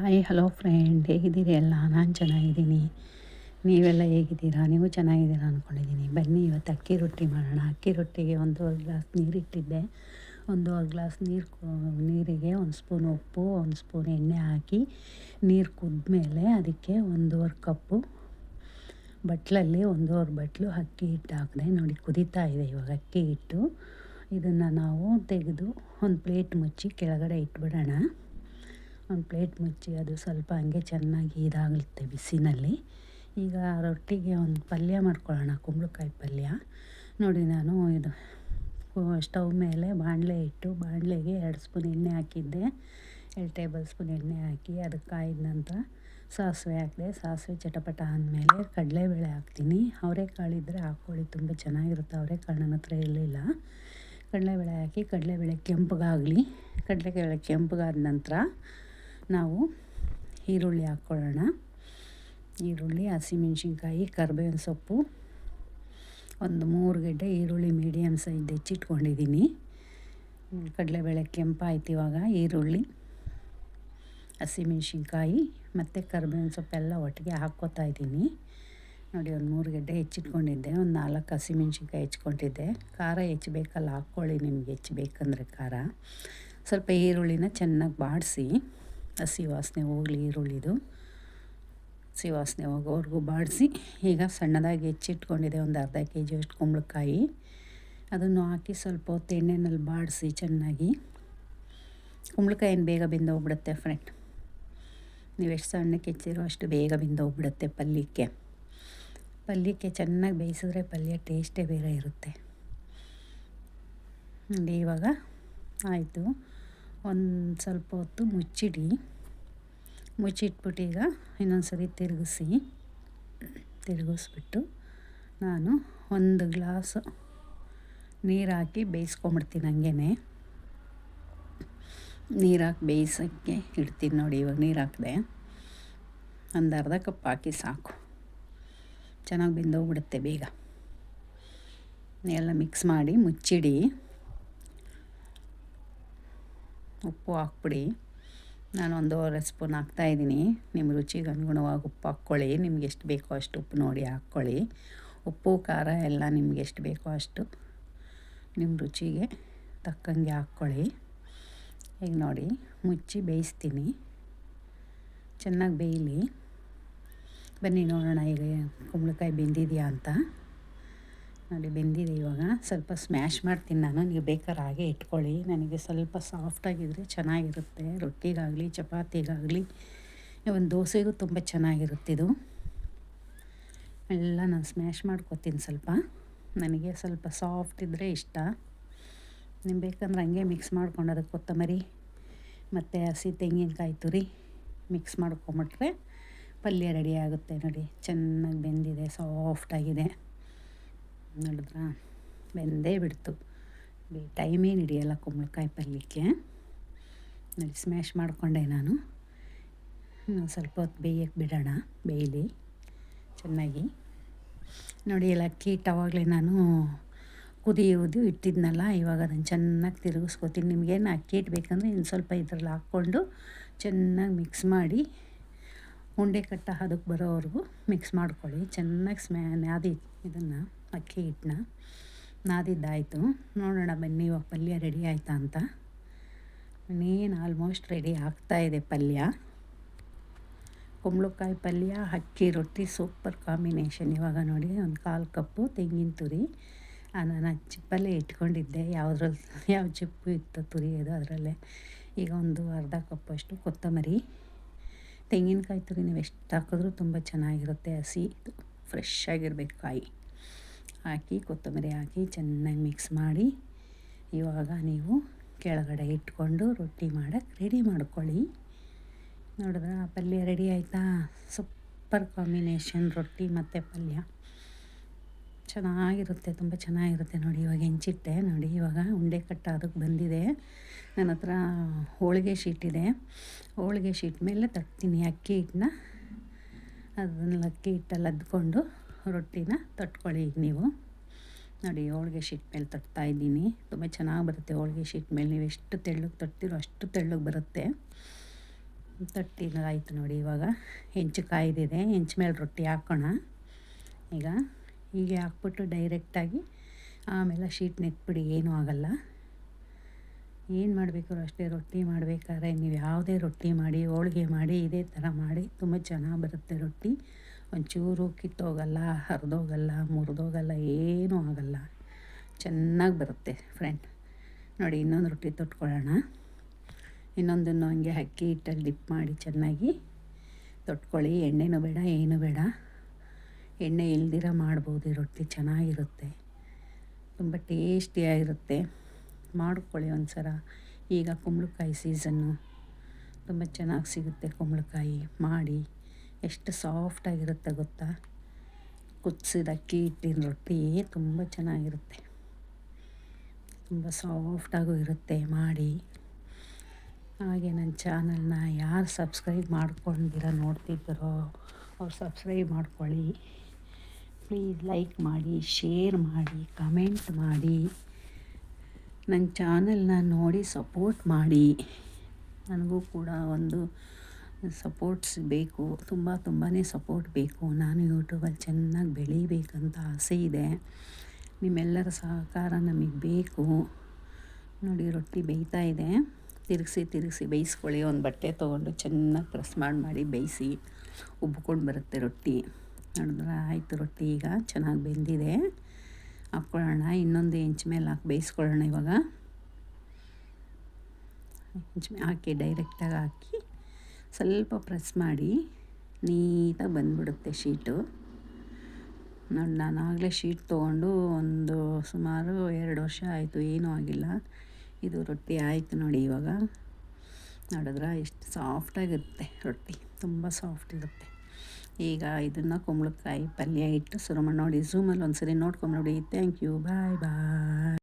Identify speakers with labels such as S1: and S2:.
S1: Hi hello friend ಹೇಗಿದ್ದೀರಿ? ಎಲ್ಲ ನಾನು ಚೆನ್ನಾಗಿದ್ದೀನಿ. ನೀವೆಲ್ಲ ಹೇಗಿದ್ದೀರಾ? ನೀವು ಚೆನ್ನಾಗಿದ್ದೀರಾ ಅಂದ್ಕೊಂಡಿದ್ದೀನಿ ಬನ್ನಿ, ಇವತ್ತು ಅಕ್ಕಿ ರೊಟ್ಟಿ ಮಾಡೋಣ. ಅಕ್ಕಿ ರೊಟ್ಟಿಗೆ ಒಂದೂವರೆ ಗ್ಲಾಸ್ ನೀರಿಟ್ಟಿದ್ದೆ ಒಂದೂವರೆ ಗ್ಲಾಸ್ ನೀರು ನೀರಿಗೆ ಒಂದು ಸ್ಪೂನ್ ಉಪ್ಪು, ಒಂದು ಸ್ಪೂನ್ ಎಣ್ಣೆ ಹಾಕಿ ನೀರು ಕುದ್ಮೇಲೆ ಅದಕ್ಕೆ ಒಂದೂವರೆ ಕಪ್ಪು ಬಟ್ಲಲ್ಲಿ ಒಂದೂವರೆ ಬಟ್ಲು ಅಕ್ಕಿ ಹಿಟ್ಟು ಹಾಕಿದೆ. ನೋಡಿ, ಕುದೀತಾ ಇದೆ ಇವಾಗ ಅಕ್ಕಿ ಹಿಟ್ಟು. ಇದನ್ನು ನಾವು ತೆಗೆದು ಒಂದು ಪ್ಲೇಟ್ ಮುಚ್ಚಿ ಕೆಳಗಡೆ ಇಟ್ಬಿಡೋಣ. ಒಂದು ಪ್ಲೇಟ್ ಮುಚ್ಚಿ ಅದು ಸ್ವಲ್ಪ ಹಂಗೆ ಚೆನ್ನಾಗಿ ಇದಾಗುತ್ತೆ ಬಿಸಿನಲ್ಲಿ. ಈಗ ರೊಟ್ಟಿಗೆ ಒಂದು ಪಲ್ಯ ಮಾಡ್ಕೊಳ್ಳೋಣ, ಕುಂಬಳಕಾಯಿ ಪಲ್ಯ. ನೋಡಿ ನಾನು ಇದು ಸ್ಟವ್ ಮೇಲೆ ಬಾಣಲೆ ಇಟ್ಟು ಬಾಣಲೆಗೆ ಎರಡು ಸ್ಪೂನ್ ಎಣ್ಣೆ ಹಾಕಿದ್ದೆ. ಎರಡು ಟೇಬಲ್ ಸ್ಪೂನ್ ಎಣ್ಣೆ ಹಾಕಿ ಅದಕ್ಕೆ ಕಾಯಿದ ನಂತರ ಸಾಸಿವೆ ಹಾಕಿದೆ, ಸಾಸಿವೆ ಚಟಪಟ ಅಂದಮೇಲೆ ಕಡಲೆಬೇಳೆ ಹಾಕ್ತೀನಿ. ಅವರೆಕಾಳು ಇದ್ದರೆ ಹಾಕ್ಕೊಳ್ಳಿ, ತುಂಬ ಚೆನ್ನಾಗಿರುತ್ತೆ ಅವರೆಕಾಳು ನನ್ನ ಹತ್ರ ಇರಲಿಲ್ಲ ಕಡಲೆಬೇಳೆ ಹಾಕಿ ಕಡಲೆಬೇಳೆ ಕೆಂಪಗಾಗಲಿ. ಕಡಲೆಬೇಳೆ ಕೆಂಪಗಾದ ನಂತರ ನಾವು ಈರುಳ್ಳಿ ಹಾಕ್ಕೊಳ್ಳೋಣ. ಈರುಳ್ಳಿ, ಹಸಿಮೆಣ್ಸಿನ್ಕಾಯಿ, ಕರ್ಬೇವಿನ ಸೊಪ್ಪು. ಒಂದು ಮೂರು ಗಡ್ಡೆ ಈರುಳ್ಳಿ ಮೀಡಿಯಮ್ ಸೈಜ್ ಹೆಚ್ಚಿಟ್ಕೊಂಡಿದ್ದೀನಿ. ಕಡಲೆಬೇಳೆ ಕೆಂಪಾಯ್ತು ಇವಾಗ ಈರುಳ್ಳಿ, ಹಸಿಮೆಣ್ಸಿನ್ಕಾಯಿ ಮತ್ತು ಕರ್ಬೇವಿನ ಸೊಪ್ಪೆಲ್ಲ ಒಟ್ಟಿಗೆ ಹಾಕ್ಕೋತಾ ಇದ್ದೀನಿ. ನೋಡಿ, ಒಂದು ಮೂರು ಗಡ್ಡೆ ಹೆಚ್ಚಿಟ್ಕೊಂಡಿದ್ದೆ, ಒಂದು ನಾಲ್ಕು ಹಸಿಮೆಣ್ಸಿನ್ಕಾಯಿ ಹೆಚ್ಕೊಂಡಿದ್ದೆ ಖಾರ ಹೆಚ್ಚಬೇಕಲ್ಲ, ಹಾಕ್ಕೊಳ್ಳಿ ನಿಮ್ಗೆ ಹೆಚ್ಚಬೇಕಂದ್ರೆ ಖಾರ. ಸ್ವಲ್ಪ ಈರುಳ್ಳಿನ ಚೆನ್ನಾಗಿ ಬಾಡಿಸಿ. ಹಸಿ ವಾಸನೆ ಹೋಗಲಿ, ಈರುಳ್ಳಿದು ಹಸಿ ವಾಸನೆ ಹೋಗೋವರೆಗೂ ಬಾಡಿಸಿ, ಈಗ ಸಣ್ಣದಾಗಿ ಹೆಚ್ಚಿಟ್ಕೊಂಡಿದೆ, ಒಂದು ಅರ್ಧ ಕೆ ಜಿಯಷ್ಟು ಕುಂಬಳಕಾಯಿ. ಅದನ್ನು ಹಾಕಿ ಸ್ವಲ್ಪ ಹೊತ್ತು ಎಣ್ಣೆನಲ್ಲಿ ಬಾಡಿಸಿ ಚೆನ್ನಾಗಿ. ಕುಂಬಳಕಾಯಿನ ಬೇಗ ಬೆಂದೋಗ್ಬಿಡುತ್ತೆ ಫ್ರೆಂಡ್ ನೀವು ಎಷ್ಟು ಸಣ್ಣಕ್ಕೆ ಹೆಚ್ಚಿರೋ ಅಷ್ಟು ಬೇಗ ಬೆಂದೋಗ್ಬಿಡುತ್ತೆ ಪಲ್ಯಕ್ಕೆ. ಪಲ್ಯಕ್ಕೆ ಚೆನ್ನಾಗಿ ಬೇಯಿಸಿದ್ರೆ ಪಲ್ಯ ಟೇಸ್ಟೇ ಬೇರೆ ಇರುತ್ತೆ. ನೋಡಿ, ಇವಾಗ ಆಯಿತು. ಒಂದು ಸ್ವಲ್ಪ ಹೊತ್ತು ಮುಚ್ಚಿಡಿ. ಮುಚ್ಚಿಟ್ಬಿಟ್ಟು ಈಗ ಇನ್ನೊಂದು ಸರಿ ತಿರುಗಿಸಿ, ತಿರುಗಿಸ್ಬಿಟ್ಟು ನಾನು ಒಂದು ಗ್ಲಾಸು ನೀರು ಹಾಕಿ ಬೇಯಿಸ್ಕೊಂಬಿಡ್ತೀನಿ ಹಂಗೇ ನೀರು ಹಾಕಿ ಬೇಯಿಸೋಕ್ಕೆ ಇಡ್ತೀನಿ ನೋಡಿ ಇವಾಗ ನೀರು ಹಾಕಿದೆ. ಒಂದು ಅರ್ಧ ಕಪ್ ಹಾಕಿ ಸಾಕು. ಚೆನ್ನಾಗಿ ಬೆಂದೋಗ್ಬಿಡುತ್ತೆ ಬೇಗ. ಎಲ್ಲ ಮಿಕ್ಸ್ ಮಾಡಿ ಮುಚ್ಚಿಡಿ. ಉಪ್ಪು ಹಾಕ್ಬಿಡಿ. ನಾನು ಒಂದೂವರೆ ಸ್ಪೂನ್ ಹಾಕ್ತಾಯಿದ್ದೀನಿ ನಿಮ್ಮ ರುಚಿಗೆ ಅನುಗುಣವಾಗಿ ಉಪ್ಪು ಹಾಕ್ಕೊಳ್ಳಿ. ನಿಮ್ಗೆ ಎಷ್ಟು ಬೇಕೋ ಅಷ್ಟು ಉಪ್ಪು ನೋಡಿ ಹಾಕ್ಕೊಳ್ಳಿ. ಉಪ್ಪು, ಖಾರ ಎಲ್ಲ ನಿಮ್ಗೆ ಎಷ್ಟು ಬೇಕೋ ಅಷ್ಟು ನಿಮ್ಮ ರುಚಿಗೆ ತಕ್ಕಂಗೆ ಹಾಕ್ಕೊಳ್ಳಿ. ಈಗ ನೋಡಿ, ಮುಚ್ಚಿ ಬೇಯಿಸ್ತೀನಿ. ಚೆನ್ನಾಗಿ ಬೇಯಲಿ. ಬನ್ನಿ ನೋಡೋಣ, ಈಗ ಕುಂಬಳಕಾಯಿ ಬೆಂದಿದೆಯಾ ಅಂತ. ನೋಡಿ, ಬೆಂದಿದೆ ಇವಾಗ. ಸ್ವಲ್ಪ ಸ್ಮ್ಯಾಶ್ ಮಾಡ್ತೀನಿ ನಾನು. ನೀವು ಬೇಕಾದ್ರೆ ಹಾಗೆ ಇಟ್ಕೊಳ್ಳಿ. ನನಗೆ ಸ್ವಲ್ಪ ಸಾಫ್ಟಾಗಿದ್ದರೆ ಚೆನ್ನಾಗಿರುತ್ತೆ. ರೊಟ್ಟಿಗಾಗಲಿ, ಚಪಾತಿಗಾಗಲಿ. ಒಂದು ದೋಸೆಗೂ ತುಂಬ ಚೆನ್ನಾಗಿರುತ್ತೆ ಇದು. ಎಲ್ಲ ನಾನು ಸ್ಮ್ಯಾಶ್ ಮಾಡ್ಕೊತೀನಿ ಸ್ವಲ್ಪ. ನನಗೆ ಸ್ವಲ್ಪ ಸಾಫ್ಟ್ ಇದ್ದರೆ ಇಷ್ಟ. ನಿಮ್ಗೆ ಬೇಕಂದ್ರೆ ಹಂಗೆ ಮಿಕ್ಸ್ ಮಾಡ್ಕೊಂಡು ಅದಕ್ಕೆ ಕೊತ್ತಂಬರಿ, ಮತ್ತು ಹಸಿ ತೆಂಗಿನಕಾಯಿ ತುರಿ ಮಿಕ್ಸ್ ಮಾಡ್ಕೊಂಬಿಟ್ರೆ ಪಲ್ಯ ರೆಡಿ ಆಗುತ್ತೆ ನೋಡಿ. ಚೆನ್ನಾಗಿ ಬೆಂದಿದೆ ಸಾಫ್ಟಾಗಿದೆ ನೋಡಿದ್ರಾ? ಬೆಂದೇ ಬಿಡ್ತು. ಟೈಮೇನು ಹಿಡಿಯಲ್ಲ ಕುಂಬಳಕಾಯಿ ಪಲ್ಯಕ್ಕೆ. ನೋಡಿ ಸ್ಮ್ಯಾಶ್ ಮಾಡಿಕೊಂಡೆ ನಾನು. ಸ್ವಲ್ಪ ಹೊತ್ತು ಬೇಯಕ್ಕೆ ಬಿಡೋಣ, ಬೇಯಲಿ. ಚೆನ್ನಾಗಿ. ನೋಡಿ, ಎಲ್ಲ ಅಕ್ಕಿ ಆವಾಗಲೇ ನಾನು ಕುದಿಯೋದು ಇಟ್ಟಿದ್ನಲ್ಲ, ಇವಾಗ ಅದನ್ನು ಚೆನ್ನಾಗಿ ತಿರುಗಿಸ್ಕೊತೀನಿ. ನಿಮಗೇನು ಅಕ್ಕಿ ಇಟ್ಬೇಕಂದ್ರೆ ಇನ್ನು ಸ್ವಲ್ಪ ಇದ್ರಲ್ಲಿ ಹಾಕ್ಕೊಂಡು ಚೆನ್ನಾಗಿ ಮಿಕ್ಸ್ ಮಾಡಿ ಉಂಡೆ ಕಟ್ಟ ಅದಕ್ಕೆ ಬರೋವರೆಗೂ ಮಿಕ್ಸ್ ಮಾಡ್ಕೊಳ್ಳಿ. ಚೆನ್ನಾಗಿ ಸ್ಮ್ಯಾ ನಾದಿ ಇದನ್ನು. ಅಕ್ಕಿ ಹಿಟ್ಟನ್ನ ನಾದಿದ್ದಾಯಿತು. ನೋಡೋಣ ಬನ್ನಿ, ಇವಾಗ ಪಲ್ಯ ರೆಡಿ ಆಯಿತಾ ಅಂತ. ಇನ್ನೇನು ಆಲ್ಮೋಸ್ಟ್ ರೆಡಿ ಆಗ್ತಾಯಿದೆ ಪಲ್ಯ. ಕುಂಬಳಕಾಯಿ ಪಲ್ಯ, ಅಕ್ಕಿ ರೊಟ್ಟಿ ಸೂಪರ್ ಕಾಂಬಿನೇಷನ್ ಇವಾಗ ನೋಡಿ, ಒಂದು ಕಾಲು ಕಪ್ಪು ತೆಂಗಿನ ತುರಿ ನಾನು ಚಿಪ್ಪಲ್ಲೇ ಇಟ್ಕೊಂಡಿದ್ದೆ. ಯಾವುದ್ರಲ್ಲಿ ಯಾವ ಚಿಪ್ಪು ಇತ್ತು ತುರಿಯೋದು ಅದರಲ್ಲೇ. ಈಗ ಒಂದು ಅರ್ಧ ಕಪ್ಪಷ್ಟು ಕೊತ್ತಂಬರಿ. ತೆಂಗಿನಕಾಯಿ ತುರಿ ನೀವು ಎಷ್ಟು ಹಾಕಿದ್ರೂ ತುಂಬ ಚೆನ್ನಾಗಿರುತ್ತೆ ಹಸಿ ಫ್ರೆಶ್ ಆಗಿರಬೇಕು ಕಾಯಿ. ಹಾಕಿ, ಕೊತ್ತಂಬರಿ ಹಾಕಿ ಚೆನ್ನಾಗಿ ಮಿಕ್ಸ್ ಮಾಡಿ ಇವಾಗ ನೀವು ಕೆಳಗಡೆ ಇಟ್ಕೊಂಡು ರೊಟ್ಟಿ ಮಾಡೋಕ್ಕೆ ರೆಡಿ ಮಾಡ್ಕೊಳ್ಳಿ. ನೋಡಿದ್ರೆ ಆ ಪಲ್ಯ ರೆಡಿ ಆಯಿತಾ? ಸೂಪರ್ ಕಾಂಬಿನೇಷನ್ ರೊಟ್ಟಿ ಮತ್ತು ಪಲ್ಯ. ಚೆನ್ನಾಗಿರುತ್ತೆ, ತುಂಬ ಚೆನ್ನಾಗಿರುತ್ತೆ ನೋಡಿ ಇವಾಗ ಹೆಂಚಿಟ್ಟೆ. ನೋಡಿ ಇವಾಗ ಉಂಡೆ ಕಟ್ಟ ಅದಕ್ಕೆ ಬಂದಿದೆ. ನನ್ನ ಹತ್ರ ಹೋಳಿಗೆ ಶೀಟಿದೆ ಹೋಳಿಗೆ ಶೀಟ್ ಮೇಲೆ ತಟ್ತೀನಿ ಅಕ್ಕಿ ಹಿಟ್ಟನ್ನ. ಅದನ್ನ ಅಕ್ಕಿ ಹಿಟ್ಟಲ್ಲಿ ಅದ್ಕೊಂಡು ರೊಟ್ಟಿನ ತಟ್ಕೊಳ್ಳಿ ಈಗ ನೀವು. ನೋಡಿ, ಹೋಳಿಗೆ ಶೀಟ್ ಮೇಲೆ ತಟ್ತಾ ಇದ್ದೀನಿ. ತುಂಬ ಚೆನ್ನಾಗಿ ಬರುತ್ತೆ ಹೋಳಿಗೆ ಶೀಟ್ ಮೇಲೆ. ನೀವು ಎಷ್ಟು ತೆಳ್ಳಗೆ ತಟ್ತೀರೋ ಅಷ್ಟು ತೆಳ್ಳಗೆ ಬರುತ್ತೆ. ಆಯಿತು ನೋಡಿ ಇವಾಗ. ಹೆಂಚು ಕಾಯ್ದಿದೆ. ಹೆಂಚು ಮೇಲೆ ರೊಟ್ಟಿ ಹಾಕೋಣ. ಈಗ ಹೀಗೆ ಹಾಕ್ಬಿಟ್ಟು ಡೈರೆಕ್ಟಾಗಿ ಆಮೇಲೆ ಶೀಟ್ ನೆಟ್ಬಿಡಿ, ಏನೂ ಆಗೋಲ್ಲ. ಏನು ಮಾಡಬೇಕು ಅಷ್ಟೇ? ರೊಟ್ಟಿ ಮಾಡಬೇಕಾದ್ರೆ ನೀವು ಯಾವುದೇ ರೊಟ್ಟಿ ಮಾಡಿ, ಹೋಳಿಗೆ ಮಾಡಿ, ಇದೇ ಥರ ಮಾಡಿ, ತುಂಬ ಚೆನ್ನಾಗಿ ಬರುತ್ತೆ ರೊಟ್ಟಿ. ಒಂಚೂರು ಕಿತ್ತೋಗಲ್ಲ, ಹರಿದೋಗಲ್ಲ, ಮುರಿದೋಗಲ್ಲ, ಏನೂ ಆಗಲ್ಲ. ಚೆನ್ನಾಗಿ ಬರುತ್ತೆ ಫ್ರೆಂಡ್ ನೋಡಿ, ಇನ್ನೊಂದು ರೊಟ್ಟಿ ತೊಟ್ಕೊಳ್ಳೋಣ. ಇನ್ನೊಂದನ್ನು ಹಂಗೆ ಅಕ್ಕಿ ಹಿಟ್ಟಲ್ಲಿ ಡಿಪ್ ಮಾಡಿ ಚೆನ್ನಾಗಿ ತೊಟ್ಕೊಳ್ಳಿ. ಎಣ್ಣೆನೂ ಬೇಡ, ಏನೂ ಬೇಡ. ಎಣ್ಣೆ ಇಲ್ದಿರ ಮಾಡ್ಬೋದು, ಈ ರೊಟ್ಟಿ ಚೆನ್ನಾಗಿರುತ್ತೆ. ತುಂಬ ಟೇಸ್ಟಿಯಾಗಿರುತ್ತೆ. ಮಾಡ್ಕೊಳ್ಳಿ ಒಂದು ಸಲ ಈಗ ಕುಂಬಳಕಾಯಿ ಸೀಸನ್ನು ತುಂಬ ಚೆನ್ನಾಗಿ ಸಿಗುತ್ತೆ ಕುಂಬಳಕಾಯಿ. ಮಾಡಿ. ಎಷ್ಟು ಸಾಫ್ಟಾಗಿರುತ್ತೆ ಗೊತ್ತಾ? ಕುದಿಸಿದ ಅಕ್ಕಿ ಹಿಟ್ಟಿನ ರೊಟ್ಟಿ ತುಂಬ ಚೆನ್ನಾಗಿರುತ್ತೆ. ತುಂಬ ಸಾಫ್ಟಾಗೂ ಇರುತ್ತೆ ಮಾಡಿ. ಹಾಗೆ ನನ್ನ ಚಾನಲ್ನ ಯಾರು ಸಬ್ಸ್ಕ್ರೈಬ್ ಮಾಡ್ಕೊಂಡಿರ ನೋಡ್ತಿದ್ದರೋ ಅವ್ರು ಸಬ್ಸ್ಕ್ರೈಬ್ ಮಾಡ್ಕೊಳ್ಳಿ. ಪ್ಲೀಸ್ ಲೈಕ್ ಮಾಡಿ ಶೇರ್ ಮಾಡಿ ಕಮೆಂಟ್ ಮಾಡಿ. ನನ್ನ ಚಾನಲ್ನ ನೋಡಿ ಸಪೋರ್ಟ್ ಮಾಡಿ. ನನಗೂ ಕೂಡ ಒಂದು ಸಪೋರ್ಟ್ಸ್ ಬೇಕು, ತುಂಬ ತುಂಬಾ ಸಪೋರ್ಟ್ ಬೇಕು. ನಾನು ಯೂಟ್ಯೂಬಲ್ಲಿ ಚೆನ್ನಾಗಿ ಬೆಳೀಬೇಕಂತ ಆಸೆ ಇದೆ. ನಿಮ್ಮೆಲ್ಲರ ಸಹಕಾರ ನಮಗೆ ಬೇಕು. ನೋಡಿ, ರೊಟ್ಟಿ ಬೇಯ್ತಾ ಇದೆ. ತಿರುಗಿಸಿ ತಿರುಗಿಸಿ ಬೇಯಿಸ್ಕೊಳ್ಳಿ. ಒಂದು ಬಟ್ಟೆ ತೊಗೊಂಡು ಚೆನ್ನಾಗಿ ಪ್ರೆಸ್ ಮಾಡಿ ಮಾಡಿ ಬೇಯಿಸಿ ಉಬ್ಕೊಂಡು ಬರುತ್ತೆ ರೊಟ್ಟಿ. ನೋಡಿದ್ರೆ? ಆಯಿತು ರೊಟ್ಟಿ ಈಗ ಚೆನ್ನಾಗಿ ಬೆಂದಿದೆ. ಹಾಕ್ಕೊಳ್ಳೋಣ ಇನ್ನೊಂದು ಹೆಂಚು ಮೇಲೆ ಹಾಕಿ ಬೇಯಿಸ್ಕೊಳ್ಳೋಣ ಇವಾಗ. ಹೆಂಚು ಹಾಕಿ ಡೈರೆಕ್ಟಾಗಿ ಹಾಕಿ ಸ್ವಲ್ಪ ಪ್ರೆಸ್ ಮಾಡಿ ನೀಟಾಗಿ ಬಂದ್ಬಿಡುತ್ತೆ ಶೀಟು. ನೋಡಿ ನಾನು ಆಗಲೇ ಶೀಟ್ ತೊಗೊಂಡು ಒಂದು ಸುಮಾರು ಎರಡು ವರ್ಷ ಆಯಿತು, ಏನೂ ಆಗಿಲ್ಲ. ಇದು ರೊಟ್ಟಿ ಆಯಿತು ನೋಡಿ ಇವಾಗ. ನೋಡಿದ್ರೆ ಎಷ್ಟು ಸಾಫ್ಟಾಗಿರುತ್ತೆ ರೊಟ್ಟಿ, ತುಂಬ ಸಾಫ್ಟ್ ಇರುತ್ತೆ. ಈಗ ಇದನ್ನು ಕುಂಬಳಕಾಯಿ ಪಲ್ಯ ಇಟ್ಟು ಸುರಮ ನೋಡಿ. ಝೂಮಲ್ಲಿ ಒಂದು ಸರಿ ನೋಡ್ಕೊಂಬಿಡಿ. Thank you bye bye